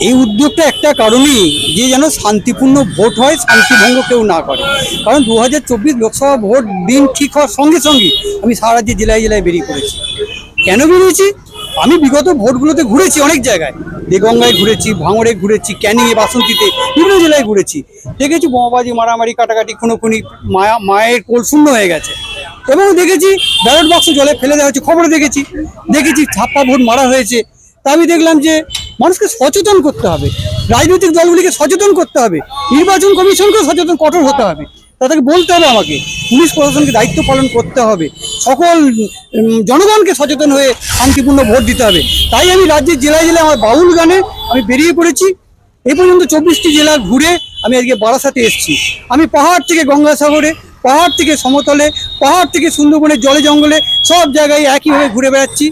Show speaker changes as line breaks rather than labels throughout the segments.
এই উদ্যোগটি
একটা কারণেই যে যেন শান্তিপূর্ণ ভোট হয়, শান্তিভঙ্গ কেউ না করে। কারণ দু হাজার চব্বিশ লোকসভা ভোট দিন ঠিক হওয়ার সঙ্গে সঙ্গে আমি সারা রাজ্যে জেলায় জেলায় বেরিয়ে পড়েছি। কেন বেরিয়েছি? আমি বিগত ভোটগুলোতে ঘুরেছি অনেক জায়গায়। দেগঙ্গায় ঘুরেছি, ভাঙড়ে ঘুরেছি, ক্যানিংয়ে, বাসন্তীতে বিভিন্ন জেলায় ঘুরেছি। দেখেছি বোমাবাজি, মারামারি, কাটাকাটি, খুনোখুনি, মায়া, মায়ের কোল শূন্য হয়ে গেছে। এবং দেখেছি ব্যালট বাক্স জলে ফেলে দেওয়া হচ্ছে খবরে দেখেছি। দেখেছি ছাপ্পা ভোট মারা হয়েছে। তা আমি দেখলাম যে মানুষকে সচেতন করতে হবে। রাজনৈতিক দলগুলিকে সচেতন করতে হবে। নির্বাচন কমিশনকেও সচেতন, কঠোর হতে হবে। তাদেরকে বলতে হবে আমাকে। পুলিশ প্রশাসনকে দায়িত্ব পালন করতে হবে। সকল জনগণকে সচেতন হয়ে শান্তিপূর্ণ ভোট দিতে হবে। তাই আমি রাজ্যের জেলায় জেলায় আমার বাউল গানে আমি বেরিয়ে পড়েছি। এই পর্যন্ত চব্বিশটি জেলা ঘুরে আমি আজকে বারাসাতে এসেছি। আমি পাহাড় থেকে গঙ্গাসাগরে, পাহাড় থেকে সমতলে, পাহাড় থেকে সুন্দরবনের জলে জঙ্গলে সব জায়গায় একইভাবে ঘুরে বেড়াচ্ছি।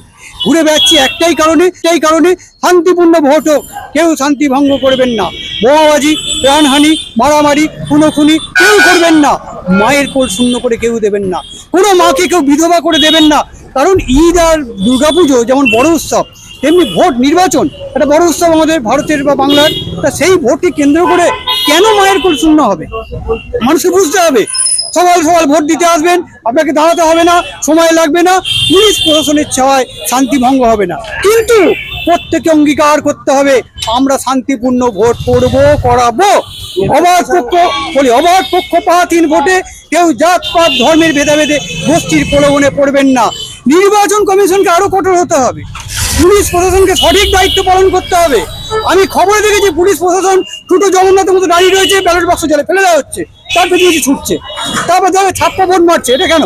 ঘুরে বেড়াচ্ছি একটাই কারণে একটাই কারণে শান্তিপূর্ণ ভোট হোক কেউ শান্তি ভঙ্গ করবেন না। বোমাবাজি, প্রাণহানি, মারামারি, খুনোখুনি কেউ করবেন না। মায়ের কোল শূন্য করে কেউ দেবেন না। কোনো মাকে কেউ বিধবা করে দেবেন না। কারণ ঈদ আর দুর্গাপুজো যেমন বড় উৎসব তেমনি ভোট নির্বাচন, একটা বড় উৎসব আমাদের ভারতের বা বাংলার, তা সেই ভোটকে কেন্দ্র করে কেন মায়ের কোল শূন্য হবে? মানুষকে বুঝতে হবে। সকাল সকাল ভোট দিতে আসবেন, আপনাকে দাঁড়াতে হবে না, সময় লাগবে না, পুলিশ প্রশাসনের চাওয়ায় শান্তি ভঙ্গ হবে না। কিন্তু প্রত্যেকে অঙ্গীকার করতে হবে, আমরা শান্তিপূর্ণ ভোট করব করাবো। অবাধ পক্ষ, বলি অবাধ পক্ষপাতহীন ভোটে কেউ জাত, পাত, ধর্মের ভেদাভেদে গোষ্ঠীর প্রলোভনে পড়বেন না। নির্বাচন কমিশনকে আরও কঠোর হতে হবে। পুলিশ প্রশাসনকে সঠিক দায়িত্ব পালন করতে হবে। আমি খবরে দেখেছি পুলিশ প্রশাসন দুটো জগন্নাথের মতো দাঁড়িয়ে রয়েছে ব্যালট বাক্স জলে ফেলে দেওয়া হচ্ছে, তার পেছনে কিছু ছুটছে। তারপর দেখো ছাপ্পা ভোট মারছে, এটা কেন?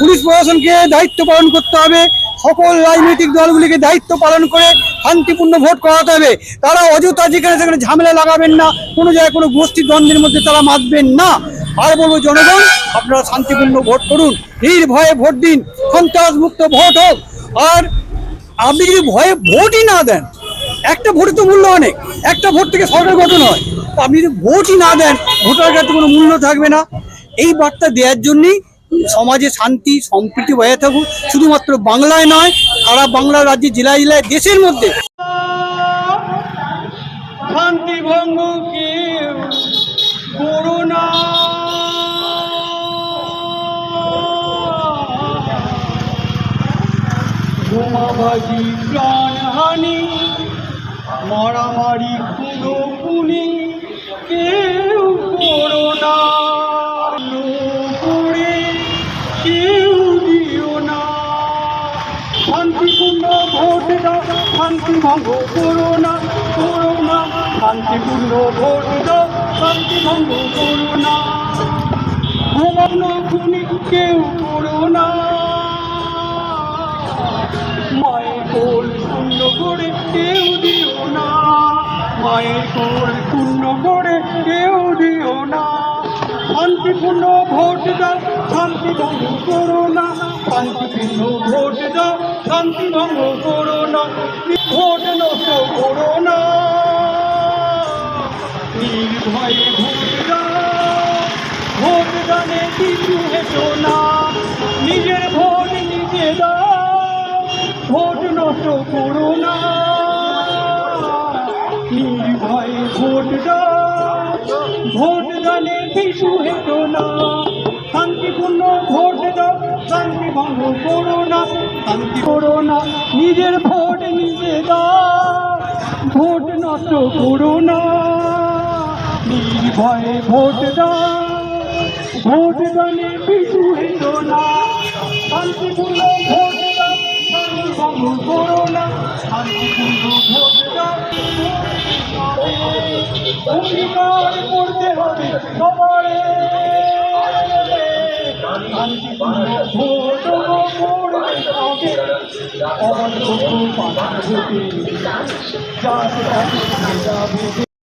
পুলিশ প্রশাসনকে দায়িত্ব পালন করতে হবে, সকল রাজনৈতিক দলগুলিকে দায়িত্ব পালন করে শান্তিপূর্ণ ভোট করাতে হবে। তারা অযথা যেখানে সেখানে ঝামেলা লাগাবেন না, কোনো জায়গায় কোনো গোষ্ঠী দ্বন্দ্বের মধ্যে তারা মাতবেন না। আর বলব জনগণ, আপনারা শান্তিপূর্ণ ভোট করুন, নির্ভয়ে ভোট দিন, সন্ত্রাস মুক্ত ভোট হোক। আর আপনি যদি ভয়ে ভোটই না দেন, একটা ভোটে তো মূল্য অনেক একটা ভোট থেকে সরকার গঠন হয়, তো আপনি যদি ভোটই না দেন, ভোটার কাছে কোনো মূল্য থাকবে না। এই বার্তা দেওয়ার জন্যই সমাজে শান্তি, সম্প্রীতি বজায় থাকুক, শুধুমাত্র বাংলায় নয়, সারা বাংলা রাজ্যে, জেলায় জেলায়, দেশের মধ্যে। শান্তি ভঙ্গ কেউ করোনা বোমাবাজি প্রাণহানি, মারামারি খুনো খুনি কেউ করে কেউ দিও না। শান্তিপূর্ণ ভোট দাও, শান্তি ভঙ্গ করো না করো না। শান্তিপূর্ণ ভোট দাও, শান্তি ভঙ্গ করো না। ভগবান খুনি, কেউ করো না। মায়ের কোল শূন্য করে কেউ দিও না। মায়ের কোল শূন্য করে কেউ দিও না। শান্তিপূর্ণ ভোট দাও, শান্তি ভঙ্গ করো না। শান্তিপূর্ণ ভোট দাও, শান্তি ভঙ্গ করো না। ভোট নষ্ট করো না। নির্ভয়ে ভোট দাও, ভোট দানে কিছু হেতো না। নিজের ভোট নিজে দাও। ভোট নষ্ট করো না। নির্ভয়ে ভোট দাও? ভোট দানে কিছু হেতো না। শান্তিপূর্ণ ভোট দাও, শান্তি ভঙ্গ করো না। শান্তি করো না, নিজের ভোট নিজে দাও। ভোট নষ্ট করো না। নির্ভয়ে ভোট দাও? ভোট দানে পিছু হেতো না। শান্তিপূর্ণ করো না অঙ্গীকার করতে হবে সবারে শান্তিপূর্ণ